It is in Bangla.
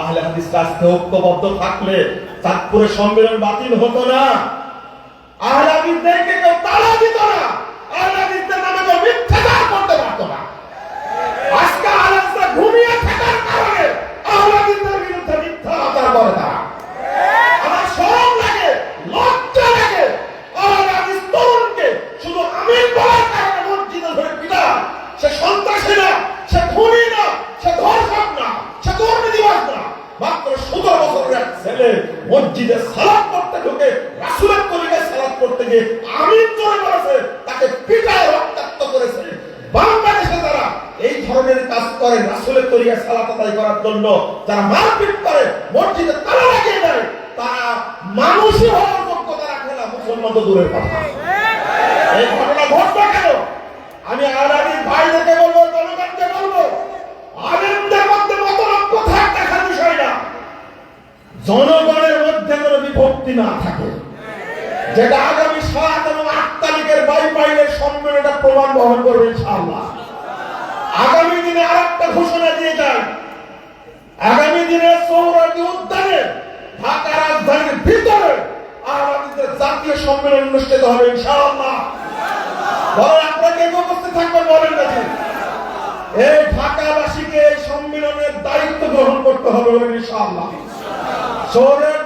আহলে হাদিস আজকে ঐক্যবদ্ধ থাকলে চাঁদপুরের সম্মেলন বাতিল হতো না। আহলে হাদিসদেরকে কেউ তাড়া মসজিদে সালাদ করতে ঢুকে, রাসুলের তরিকায় সালাদ করতে গিয়ে আমির চলে করেছে তাকে পিটায় রক্তাক্ত করেছে। বাংলাদেশে যারা এই ধরনের কাজ করে, রাসুলের সালাত আদায় করার জন্য যারা মারপিট করে, মসজিদে তালা লাগিয়ে দেয়, তারা মানুষই হওয়ার যোগ্যতা রাখে না মুসলমান তো দূরের কথা। এই ঘটনা ঘটবে কেন? আমি আলাদির ভাইদেরকে বলব, জনগণকে বলব আনন্দের মধ্যে মতলক্ষ থাক দেখার বিষয় না। জনগণের বিভক্তি না থাকে। যেটা আগামী সাত এবং আট তারিখের বাইপাইলের সম্মেলনটা প্রমাণ বহন করবে, ইনশাআল্লাহ। আগামী দিনে আর একটা ঘোষণা দিয়ে যান আগামী দিনে সৌরাটি উদ্যানে ঢাকা রাজধানীর ভিতরে আমাদের জাতীয় সম্মেলন অনুষ্ঠিত হবে, ইনশাআল্লাহ। বলেন, আপনারা কে কে উপস্থিত থাকবেন বলেন নাকি এই ঢাকাবাসীকে এই সম্মেলনের দায়িত্ব গ্রহণ করতে হবে ইনশাআল্লাহ। সৌরাটি